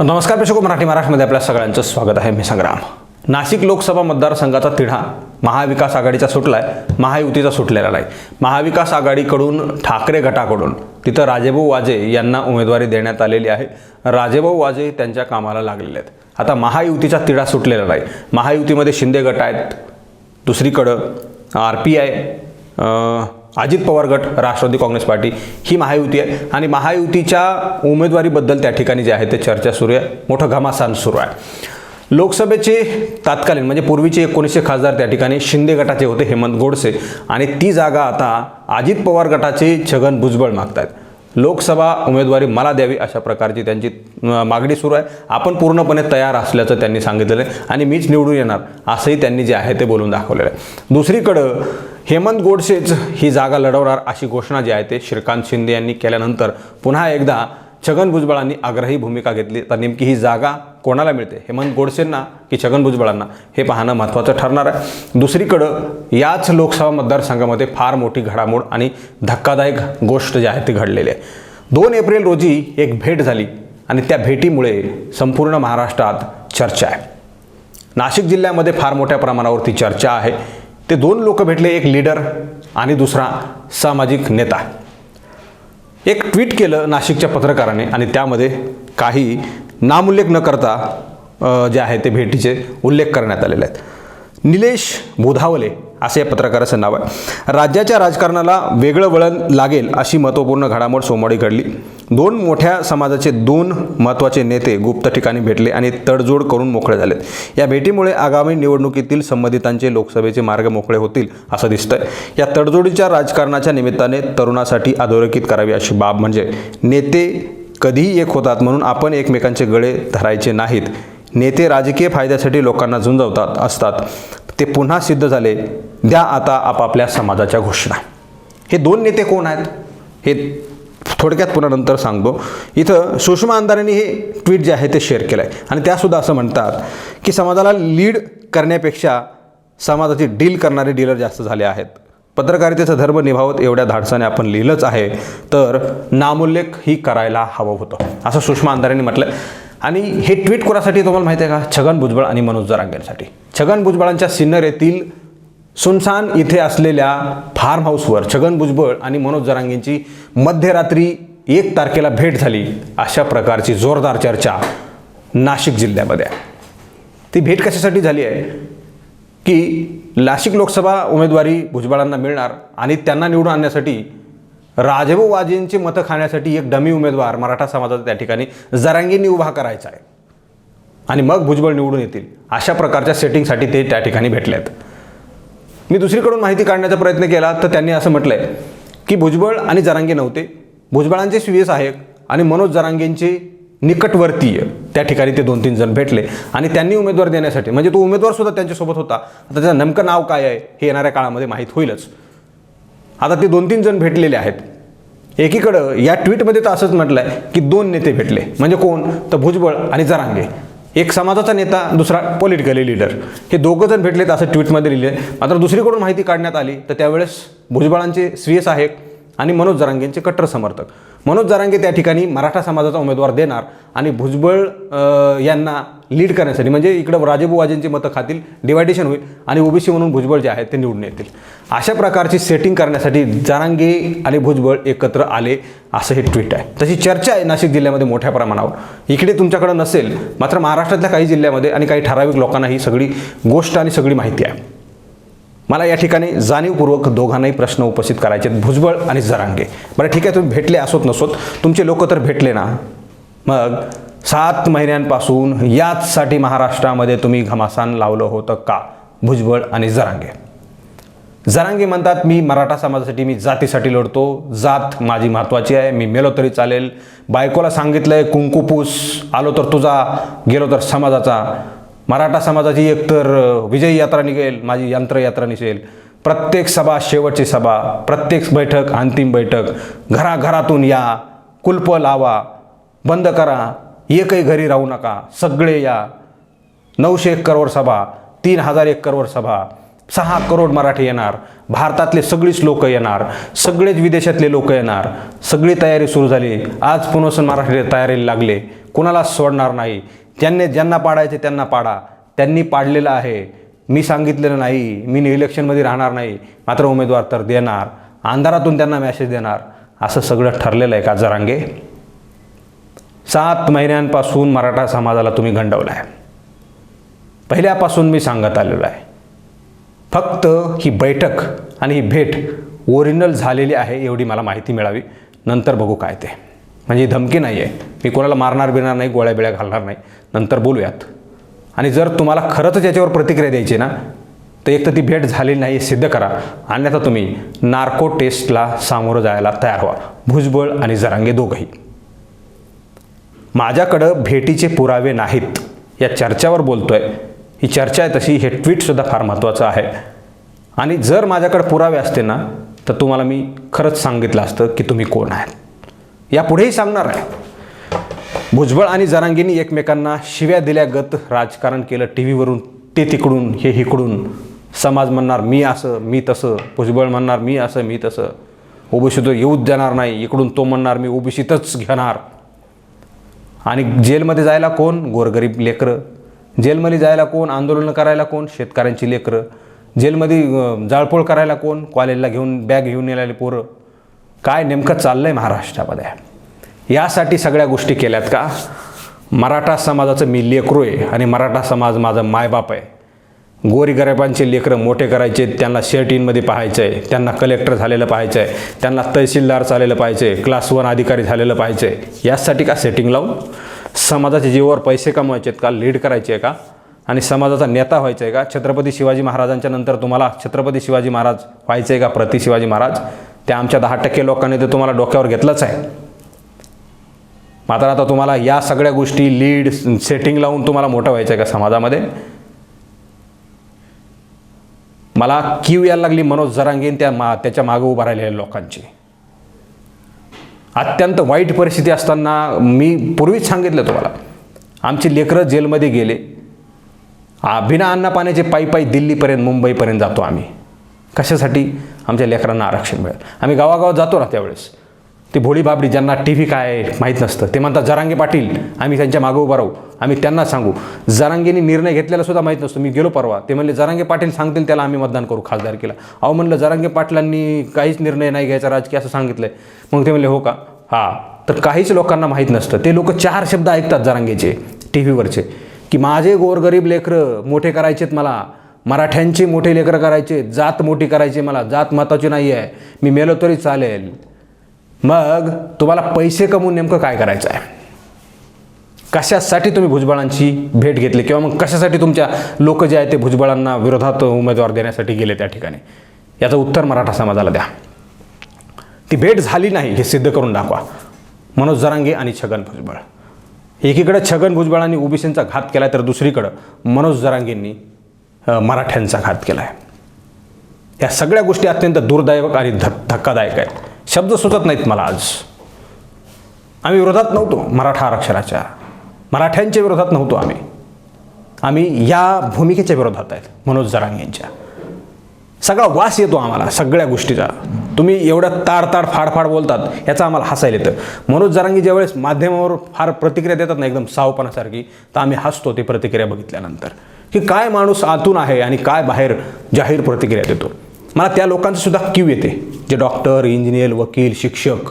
नमस्कार प्रेक्षक मराठी महाराष्ट्रामध्ये आपल्या सगळ्यांचं स्वागत आहे. मी संग्राम. नाशिक लोकसभा मतदारसंघाचा तिढा महाविकास आघाडीचा सुटला आहे महायुतीचा सुटलेला नाही. महाविकास आघाडीकडून ठाकरे गटाकडून तिथं राजेभाऊ वाजे यांना उमेदवारी देण्यात आलेली आहे. राजेभाऊ वाजे त्यांच्या कामाला लागलेले आहेत. आता महायुतीचा तिढा सुटलेला नाही. महायुतीमध्ये शिंदे गट आहेत. दुसरीकडं R P I Ajit Pawar गट राष्ट्रवादी काँग्रेस पार्टी ही महायुती आहे. आणि महायुतीच्या उमेदवारीबद्दल त्या ठिकाणी जे आहे ते चर्चा सुरू आहे. मोठं घमासान सुरू आहे. लोकसभेचे तात्कालीन म्हणजे पूर्वीचे एकोणीसशे खासदार त्या ठिकाणी शिंदे गटाचे होते हेमंत गोडसे. आणि ती जागा आता अजित पवार गटाचे छगन भुजबळ मागतायत. लोकसभा उमेदवारी मला द्यावी अशा प्रकारची त्यांची मागणी सुरू आहे. आपण पूर्णपणे तयार असल्याचं त्यांनी सांगितलेलं आहे. आणि मीच निवडून येणार असंही त्यांनी जे आहे ते बोलून दाखवलेलं आहे. दुसरीकडं हेमंत गोडसेच ही जागा लढवणार अशी घोषणा जी आहे ते श्रीकांत शिंदे यांनी केल्यानंतर पुन्हा एकदा छगन भुजबळांनी आग्रही भूमिका घेतली. तर नेमकी ही जागा कोणाला मिळते? हेमंत गोडसेंना की छगन भुजबळांना? हे पाहणं महत्त्वाचं ठरणार आहे. दुसरीकडं याच लोकसभा मतदारसंघामध्ये फार मोठी घडामोड आणि धक्कादायक गोष्ट जी आहे ती घडलेली आहे. दोन एप्रिल रोजी एक भेट झाली आणि त्या भेटीमुळे संपूर्ण महाराष्ट्रात चर्चा आहे. नाशिक जिल्ह्यामध्ये फार मोठ्या प्रमाणावरती चर्चा आहे. ते दोन लोक भेटले एक लीडर आणि दुसरा सामाजिक नेता. एक ट्विट केलं नाशिकच्या पत्रकाराने आणि त्यामध्ये काही नामुल्लेख न करता जे आहे ते भेटीचे उल्लेख करण्यात आलेले आहेत. निलेश बोधावले असे या पत्रकाराचं नाव आहे. राज्याच्या राजकारणाला वेगळं वळण लागेल अशी महत्त्वपूर्ण घडामोड सोमवारी घडली. दोन मोठ्या समाजाचे दोन महत्त्वाचे नेते गुप्त ठिकाणी भेटले आणि तडजोड करून मोकळे झालेत या भेटीमुळे आगामी निवडणुकीतील संबंधितांचे लोकसभेचे मार्ग मोकळे होतील असं दिसतंय. या तडजोडीच्या राजकारणाच्या निमित्ताने तरुणासाठी अधोरेखित करावी अशी बाब म्हणजे नेते कधीही एक होतात म्हणून आपण एकमेकांचे गळे धरायचे नाहीत. नेते राजकीय फायद्यासाठी लोकांना झुंजवतात असतात. ते पुन्हा सिद्ध झाले द्या आता आपापल्या समाजाच्या घोषणा. हे दोन नेते कोण आहेत? हे थोडक्यात पुन्हा नंतर सांगतो. इथं सुषमा अंधारेंनी हे ट्विट जे आहे ते शेअर केलं आहे आणि त्यासुद्धा असं म्हणतात की समाजाला लीड करण्यापेक्षा समाजाची डील करणारे डीलर जास्त झाले आहेत. पत्रकारितेचा धर्म निभावत एवढ्या धाडसाने आपण लिहिलंच आहे तर नामोल्लेख ही करायला हवं होतं. असं सुषमा अंधारेंनी म्हटलं आणि हे ट्विट कोणासाठी तुम्हाला माहिती आहे का? छगन भुजबळ आणि मनोज जरांगेंसाठी. छगन भुजबळांच्या सिन्नर येथील सुनसान इथे असलेल्या फार्म हाऊसवर छगन भुजबळ आणि मनोज जरांगेंची मध्यरात्री एक तारखेला भेट झाली. अशा प्रकारची जोरदार चर्चा नाशिक जिल्ह्यामध्ये आहे. ती भेट कशासाठी झाली आहे? की नाशिक लोकसभा उमेदवारी भुजबळांना मिळणार आणि त्यांना निवडून आणण्यासाठी राजभाऊ वाजेंची मतं खाण्यासाठी एक डमी उमेदवार मराठा समाजाचा त्या ठिकाणी. जरांगींनी उभा करायचा आहे. आणि मग भुजबळ निवडून येतील. अशा प्रकारच्या सेटिंगसाठी ते त्या ठिकाणी भेटले आहेत मी दुसरीकडून माहिती काढण्याचा प्रयत्न केला तर त्यांनी असं म्हटलं आहे की भुजबळ आणि जरांगे नव्हते. भुजबळांचे स्वीय आहेत आणि मनोज जरांगेंचे निकटवर्तीय. त्या ठिकाणी ते दोन तीन जण भेटले. आणि त्यांनी उमेदवार देण्यासाठी म्हणजे तो उमेदवार सुद्धा त्यांच्यासोबत होता. आता त्याचं नेमकं नाव काय आहे हे येणाऱ्या काळामध्ये माहीत होईलच. आता ते दोन तीन जण भेटलेले आहेत. एकीकडं या ट्विटमध्ये तर असंच म्हटलं आहे की दोन नेते भेटले. म्हणजे कोण? तर भुजबळ आणि जरांगे. एक समाजाचा नेता दुसरा पॉलिटिकली लीडर हे दोघं जण भेटलेत असं ट्विटमध्ये लिहिले मात्र दुसरीकडून माहिती काढण्यात आली तर त्यावेळेस भुजबळांचे स्वीय साहेब आणि मनोज जरांगेंचे कट्टर समर्थक. मनोज जारांगे त्या ठिकाणी मराठा समाजाचा उमेदवार देणार आणि भुजबळ यांना लीड करण्यासाठी म्हणजे इकडं राजेबू वाजेंची मतं खातील डिवायडेशन होईल आणि ओबीसी म्हणून भुजबळ जे आहेत ते निवडून येतील. अशा प्रकारची सेटिंग करण्यासाठी जारांगे आणि भुजबळ एकत्र आले असं हे ट्विट आहे. तशी चर्चा आहे नाशिक जिल्ह्यामध्ये मोठ्या प्रमाणावर. इकडे तुमच्याकडे नसेल मात्र महाराष्ट्रातल्या काही जिल्ह्यामध्ये आणि काही ठराविक लोकांना ही सगळी गोष्ट आणि सगळी माहिती आहे. मला या ठिकाणी जाणीवपूर्वक दोघांनाही प्रश्न उपस्थित करायचे आहेत भुजबळ आणि जरांगे. बरं ठीक आहे तुम्ही भेटले असोत नसोत तुमचे लोक तर भेटले ना. मग सात महिन्यांपासून याचसाठी महाराष्ट्रामध्ये तुम्ही घमासान लावलं होतं का? भुजबळ आणि जरांगे. जरांगे म्हणतात मी मराठा समाजासाठी मी जातीसाठी लढतो. जात माझी महत्त्वाची आहे. मी मेलो तरी चालेल. बायकोला सांगितलं आहे कुंकुपूस आलो तर तुझा गेलो तर समाजाचा. मराठा समाजाची एकतर विजयी यात्रा निघेल माझी यंत्रयात्रा निघेल. प्रत्येक सभा शेवटची सभा प्रत्येक बैठक अंतिम बैठक घराघरातून या कुलप लावा बंद करा एकही घरी राहू नका सगळे या. नऊशे एक करोड सभा तीन हजार एक करोड सभा सहा करोड मराठी येणार भारतातले सगळीच लोक येणार सगळेच विदेशातले लोक येणार सगळी तयारी सुरू झाली आज पुनर्वसन मराठी तयारीला लागले कुणाला सोडणार नाही. ज्यांनी ज्यांना पाडायचे त्यांना पाडा. त्यांनी पाडलेलं आहे. मी सांगितलेलं नाही. मी इलेक्शनमध्ये राहणार नाही. मात्र उमेदवार तर देणार. अंधारातून त्यांना मॅसेज देणार. असं सगळं ठरलेलं आहे का जरांगे? सात महिन्यांपासून मराठा समाजाला तुम्ही गंडवला आहे पहिल्यापासून मी सांगत आलेलो आहे. फक्त ही बैठक आणि ही भेट ओरिजिनल झालेली आहे एवढी मला माहिती मिळावी. नंतर बघू काय ते. म्हणजे धमकी नाही आहे मी कोणाला मारणार बिरणार नाही गोळ्या बिळ्या घालणार नाही. नंतर बोलूयात. आणि जर तुम्हाला खरंच याच्यावर प्रतिक्रिया द्यायची ना तर एक तर ती भेट झालेली नाही सिद्ध करा. अन्यथा तुम्ही नार्को टेस्टला सामोरं जायला तयार व्हा. भुजबळ आणि जरांगे दोघंही. माझ्याकडं भेटीचे पुरावे नाहीत. या चर्चावर आहे ही चर्चा आहे तशी हे ट्विटसुद्धा फार महत्त्वाचं आहे. आणि जर माझ्याकडे पुरावे असते ना तर तुम्हाला मी खरंच सांगितलं असतं की तुम्ही कोण आहात. यापुढेही सांगणार आहे. भुजबळ आणि जरांगींनी एकमेकांना शिव्या दिल्यागत राजकारण केलं टी व्हीवरून ते तिकडून हे इकडून समाज म्हणणार मी असं मी तसं. भुजबळ म्हणणार मी असं मी तसं. ओबीसी तो येऊच देणार नाही. इकडून तो म्हणणार मी ओबीसीतच घेणार. आणि जेलमध्ये जायला कोण? गोरगरीब लेकरं. जेलमध्ये जायला कोण? आंदोलनं करायला कोण? शेतकऱ्यांची लेकरं. जेलमध्ये जाळपोळ करायला कोण? कॉलेजला घेऊन बॅग घेऊन येणारे पोरं. काय नेमकं चाललं आहे महाराष्ट्रामध्ये? यासाठी सगळ्या गोष्टी केल्यात का? मराठा समाजाचं मी लेकरू आहे आणि मराठा समाज माझा मायबाप आहे. गोरीगरिबांचे लेकरं मोठे करायचे त्यांना शर्ट इनमध्ये पाहायचं आहे त्यांना कलेक्टर झालेलं पाहायचं आहे त्यांना तहसीलदार झालेलं पाहिजे क्लास वन अधिकारी झालेलं पाहिजे यासाठी का सेटिंग लावून? समाजाच्या जीवावर पैसे कमवायचे आहेत का? लीड करायचे आहे का? आणि समाजाचा नेता व्हायचा आहे का? छत्रपती शिवाजी महाराजांच्या नंतर तुम्हाला छत्रपती शिवाजी महाराज व्हायचं आहे का? प्रति शिवाजी महाराज? त्या आमच्या दहा टक्के लोकांनी ते तुम्हाला डोक्यावर घेतलंच आहे. मात्र आता तुम्हाला या सगळ्या गोष्टी लीड सेटिंग लावून तुम्हाला मोठं व्हायचं आहे का समाजामध्ये? मला कीव यायला लागली मनोज जरांगीन त्या मा त्याच्या मागं उभं राहिलेल्या लोकांची. अत्यंत वाईट परिस्थिती असताना मी पूर्वीच सांगितलं तुम्हाला. आमची लेकरं जेलमध्ये गेले. बिना अन्न पाण्याचे पायी पायी दिल्लीपर्यंत मुंबईपर्यंत जातो आम्ही. कशासाठी? आमच्या लेकरांना आरक्षण मिळेल. आम्ही गावागावात जातो ना त्यावेळेस. ती भोळी बाबडी ज्यांना टी व्ही काय आहे माहीत नसतं ते म्हणतात जरांगे पाटील आम्ही त्यांच्या मागं उभं राहू. आम्ही त्यांना सांगू. जरांगेने निर्णय घेतलेला सुद्धा माहीत नसतो. मी गेलो परवा. ते म्हणले जरांगे पाटील सांगतील त्याला आम्ही मतदान करू खासदार केला. अहो म्हणलं जरांगे पाटलांनी काहीच निर्णय नाही घ्यायचा राजकीय असं सांगितलंय. मग ते म्हणले हो का? हां. तर काहीच लोकांना माहीत नसतं. ते लोक चार शब्द ऐकतात जरांगेचे टी व्हीवरचे. की माझे गोरगरीब लेकरं मोठे करायचेत मला मराठ्यांचे मोठे लेकरं करायचे जात मोठी करायची मला जात महत्त्वाची नाही आहे मी मेलो तरी चालेल. मग तुम्हाला पैसे कमवून नेमकं काय करायचं आहे कशासाठी तुम्ही भुजबळांची भेट घेतली? किंवा मग कशासाठी तुमच्या लोक जे आहेत ते भुजबळांना विरोधात उमेदवार देण्यासाठी गेले त्या ठिकाणी? याचं उत्तर मराठा समाजाला द्या. ती भेट झाली नाही हे सिद्ध करून दाखवा. मनोज जरांगे आणि छगन भुजबळ. एकीकडे छगन भुजबळांनी ओबीसींचा घात केला तर दुसरीकडं मनोज जरांगेंनी मराठ्यांचा घात केला आहे या सगळ्या गोष्टी अत्यंत दुर्दैवक आणि ध धक्कादायक आहेत. शब्द सुचत नाहीत मला आज. आम्ही विरोधात नव्हतो मराठा आरक्षणाच्या. मराठ्यांच्या विरोधात नव्हतो आम्ही. आम्ही या भूमिकेच्या विरोधात आहेत मनोज जरांगेंच्या सगळा वास येतो आम्हाला सगळ्या गोष्टीचा. तुम्ही एवढं ताड ताड फाडफाड बोलतात याचा आम्हाला हसायला येतं. मनोज जरांगी ज्यावेळेस माध्यमावर फार प्रतिक्रिया देतात ना एकदम सावपणासारखी तर आम्ही हसतो ते प्रतिक्रिया बघितल्यानंतर. की काय माणूस आतून आहे आणि काय बाहेर जाहीर प्रतिक्रिया देतो. मला त्या लोकांचं सुद्धा क्यू येते. जे डॉक्टर इंजिनियर वकील शिक्षक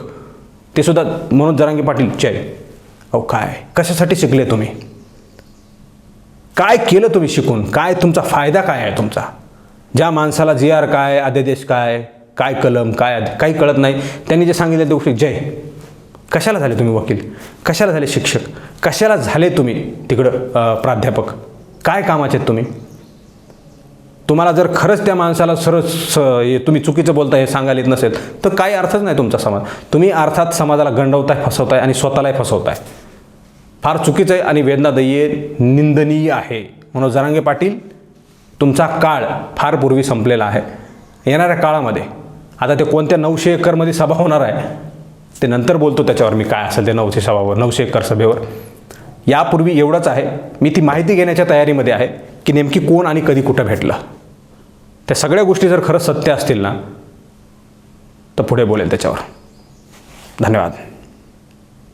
ते सुद्धा मनोज जरांगी पाटील चय अहो काय? कशासाठी शिकले तुम्ही? काय केलं तुम्ही शिकून? काय तुमचा फायदा काय आहे तुमचा? ज्या माणसाला जी आर काय अध्यादेश काय काय कलम काय काही कळत नाही. त्यांनी जे सांगितले ते गोष्टी जय. कशाला झाले तुम्ही वकील? कशाला झाले शिक्षक? कशाला झाले तुम्ही तिकडं प्राध्यापक? काय कामाचे आहेत तुम्ही? तुम्हाला जर खरंच त्या माणसाला सरळ स हे तुम्ही चुकीचं बोलताय हे सांगायला येत नसेल तर काही अर्थच नाही तुमचा समाज. तुम्ही अर्थात समाजाला गंडवताय फसवताय आणि स्वतःलाही फसवताय. फार चुकीचं आहे आणि वेदनादयी निंदनीय आहे. म्हणून जरांगे पाटील तुमचा काळ फार पूर्वी संपलेला आहे. येणाऱ्या काळामध्ये आता ते कोणत्या नऊशे एकरमध्ये सभा होणार आहे ते नंतर बोलतो त्याच्यावर मी काय असेल ते नऊशे सभावर नऊशे एकर सभेवर. यापूर्वी एवढंच आहे. मी ती माहिती घेण्याच्या तयारीमध्ये आहे की नेमकी कोण आणि कधी कुठं भेटलं. त्या सगळ्या गोष्टी जर खरंच सत्य असतील ना तर पुढे बोलेल त्याच्यावर. धन्यवाद.